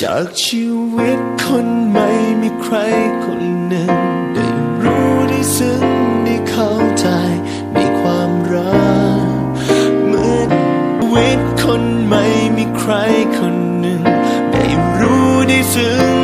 จากชีวิตคนไม่มีใครคนหนึ่ง ได้รู้ได้ซึ้งได้เข้าใจในความรักเมื่อชีวิตคนไม่มีใครคนหนึ่ง ได้รู้ได้ซึ้ง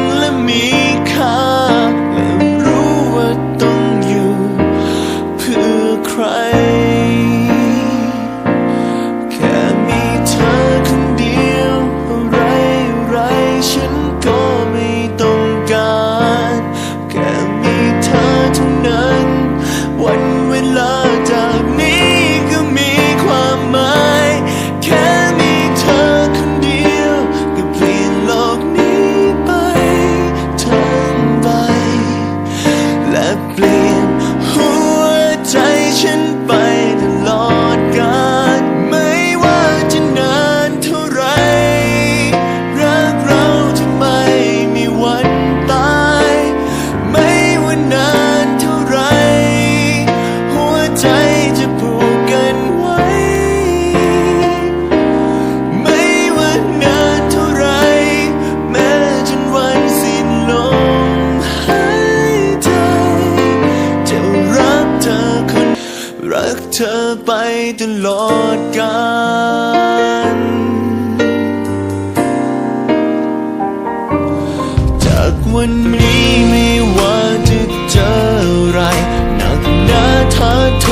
ไปตลอดกันจากวันนี้ไม่ว่าจะเจออะไรหนักหนาท้าท